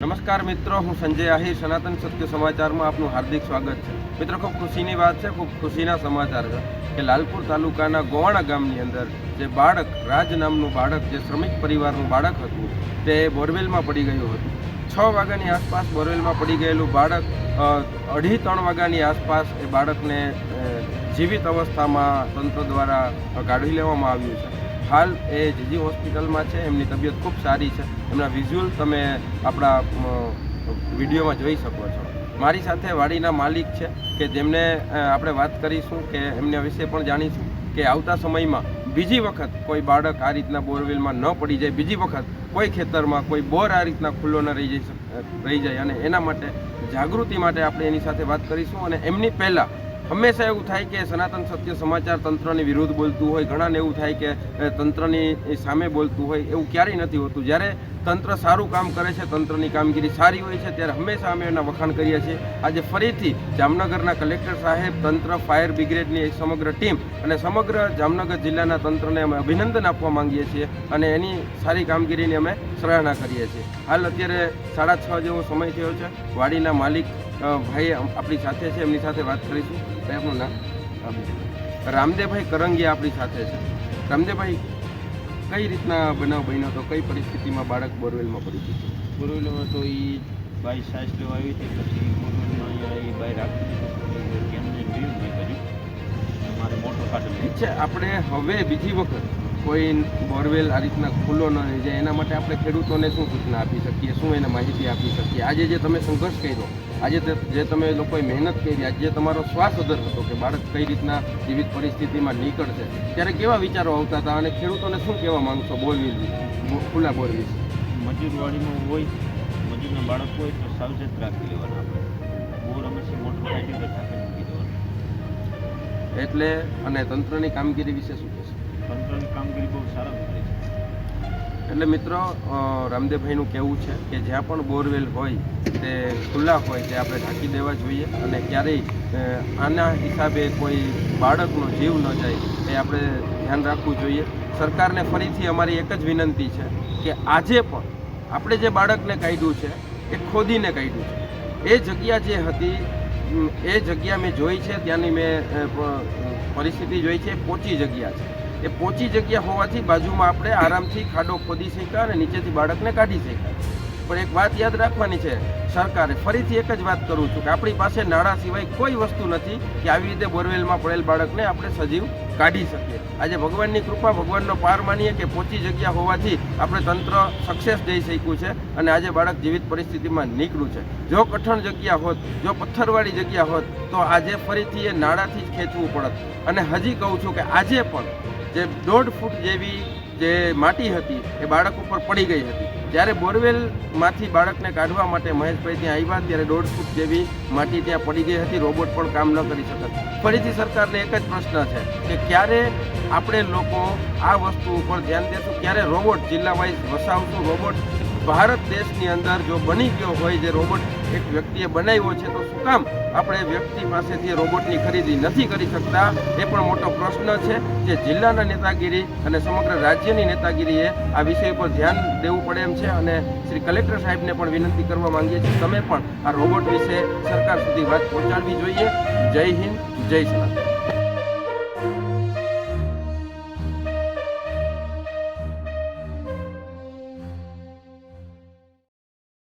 નમસ્કાર મિત્રો, હું સંજય આહિર, સનાતન સત્ય સમાચારમાં આપનું હાર્દિક સ્વાગત છે. મિત્રો, ખૂબ ખુશીની વાત છે, ખૂબ ખુશીના સમાચાર છે કે લાલપુર તાલુકાના ગોવાણા ગામની અંદર જે બાળક, રાજ નામનું બાળક, જે શ્રમિક પરિવારનું બાળક હતું, તે બોરવેલમાં પડી ગયું હતું. છ વાગ્યાની આસપાસ બોરવેલમાં પડી ગયેલું બાળક અઢી ત્રણ વાગ્યાની આસપાસ એ બાળકને જીવિત અવસ્થામાં તંત્ર દ્વારા કાઢી લેવામાં આવ્યું છે. હાલ એ જીજી હોસ્પિટલમાં છે, એમની તબિયત ખૂબ સારી છે. એમના વિઝ્યુઅલ તમે આપણા વિડીયોમાં જોઈ શકો છો. મારી સાથે વાડીના માલિક છે કે જેમને આપણે વાત કરીશું કે એમના વિશે પણ જાણીશું કે આવતા સમયમાં બીજી વખત કોઈ બાળક આ રીતના બોરવેલમાં ન પડી જાય, બીજી વખત કોઈ ખેતરમાં કોઈ બોર આ રીતના ખુલ્લો ન રહી જઈ રહી જાય. અને એના માટે જાગૃતિ માટે આપણે એની સાથે વાત કરીશું અને એમની પહેલાં હંમેશા એવું થાય કે સનાતન સત્ય સમાચાર તંત્રની વિરુદ્ધ બોલતું હોય, ઘણાને એવું થાય કે તંત્રની સામે બોલતું હોય, એવું ક્યારેય નથી હોતું. જ્યારે તંત્ર સારું કામ કરે છે, તંત્રની કામગીરી સારી હોય છે, ત્યારે હંમેશા અમે એના વખાણ કરીએ છીએ. આજે ફરીથી જામનગરના કલેક્ટર સાહેબ, તંત્ર, ફાયર બ્રિગેડની સમગ્ર ટીમ અને સમગ્ર જામનગર જિલ્લાના તંત્રને અમે અભિનંદન આપવા માંગીએ છીએ અને એની સારી કામગીરીની અમે સરાહના કરીએ છીએ. હાલ અત્યારે સાડા છ જેવો સમય થયો છે. વાડીના માલિક ભાઈ આપણી સાથે છે એમની સાથે વાત કરીશું. ભાઈ આપનું નામ? રામદેવભાઈ કરંગિયા આપણી સાથે છે. રામદેવભાઈ કઈ રીતના બનાવ બન્યો તો કઈ પરિસ્થિતિમાં બાળક બોરવેલમાં પડી ગયું બોરવેલમાં તો એ બાઈ સાસ લેવા આવી હતી પછી બોરવેલમાં અહીંયા એ બાઈ રાખી કેમને જોયું મેં કર્યું. મારે મોટો કાઢો ઠીક છે આપણે હવે બીજી વખત કોઈ બોરવેલ આ રીતના ખુલ્લો ન રહી જાય. એના માટે આપણે ખેડૂતોને શું સૂચના આપી શકીએ? શું એને માહિતી આપી શકીએ? આજે જે તમે સંઘર્ષ કર્યો આજે જે તમે લોકોએ મહેનત કરી આજે તમારો શ્વાસ અધર હતો કે બાળક કઈ રીતના જીવિત પરિસ્થિતિમાં નીકળશે ત્યારે કેવા વિચારો આવતા હતા અને ખેડૂતોને શું કહેવા માંગશો? બોલવી ખુલ્લા બોલવી મજૂરવાડીમાં હોય મજૂરના બાળક હોય તો સાવચેત રાખી લેવાના આપણે. બોર હંમેશા મોટર મૂકી દેવાનું. એટલે અને તંત્રની કામગીરી વિશે શું કહેશો? તંત્રની કામગીરી બહુ સારા છે. એટલે મિત્રો રામદેવભાઈનું કહેવું છે કે જ્યાં પણ બોરવેલ હોય તે ખુલ્લા હોય તે આપણે ઢાંકી દેવા જોઈએ. અને ક્યારેય આના હિસાબે કોઈ બાળકનો જીવ ન જાય, એ આપણે ધ્યાન રાખવું જોઈએ. સરકારને ફરીથી અમારી એક જ વિનંતી છે કે આજે પણ આપણે જે બાળકને કાઢ્યું છે, એ ખોદીને કાઢ્યું છે. એ જગ્યા જે હતી એ જગ્યા મેં જોઈ છે, ત્યાંની મેં પરિસ્થિતિ જોઈ છે પોચી જગ્યા છે. એ પોચી જગ્યા હોવાથી બાજુમાં આપણે આરામથી ખાડો ખોદી શક્યા અને નીચેથી બાળકને કાઢી શક્યા. પણ એક વાત યાદ રાખવાની છે સરકારે ફરીથી એક જ વાત કરું છું કે આપણી પાસે નાણાં સિવાય કોઈ વસ્તુ નથી કે આવી રીતે બોરવેલમાં પડેલ બાળકને આપણે સજીવ કાઢી શકીએ. આજે ભગવાનની કૃપા, ભગવાનનો પાર માનીએ કે પોચી જગ્યા હોવાથી આપણે તંત્ર સક્સેસ જઈ શક્યું છે અને આજે બાળક જીવિત પરિસ્થિતિમાં નીકળ્યું છે. જો કઠણ જગ્યા હોત, જો પથ્થરવાળી જગ્યા હોત, તો આજે ફરીથી એ નાળાથી જ ખેંચવું પડત. અને હજી કહું છું કે આજે પણ જે દોઢ ફૂટ જેવી જે માટી હતી, એ બાળક ઉપર પડી ગઈ હતી. જ્યારે બોરવેલમાંથી બાળકને કાઢવા માટે મહેશભાઈ ત્યાં આવ્યા, ત્યારે દોઢ ફૂટ જેવી માટી ત્યાં પડી ગઈ હતી. રોબોટ પણ કામ ન કરી શકત. ફરીથી સરકારને એક જ પ્રશ્ન છે કે ક્યારે આપણે લોકો આ વસ્તુ ઉપર ધ્યાન દેશું? ક્યારે રોબોટ જિલ્લા વાઇઝ વસાવશું? રોબોટ ભારત દેશની અંદર જો બની ગયો હોય જે રોબોટ એક વ્યક્તિએ બનાવ્યો છે, તો શું કામ આપણે વ્યક્તિ પાસેથી રોબોટની ખરીદી નથી કરી શકતા? એ પણ મોટો પ્રશ્ન છે જે જિલ્લાના નેતાગીરી અને સમગ્ર રાજ્યની નેતાગીરીએ આ વિષય પર ધ્યાન દેવું પડે એમ છે અને શ્રી કલેક્ટર સાહેબને પણ વિનંતી કરવા માંગીએ છીએ. તમે પણ આ રોબોટ વિશે સરકાર સુધી વાત પહોંચાડવી જોઈએ. જય હિન્દ, જય સનાતન.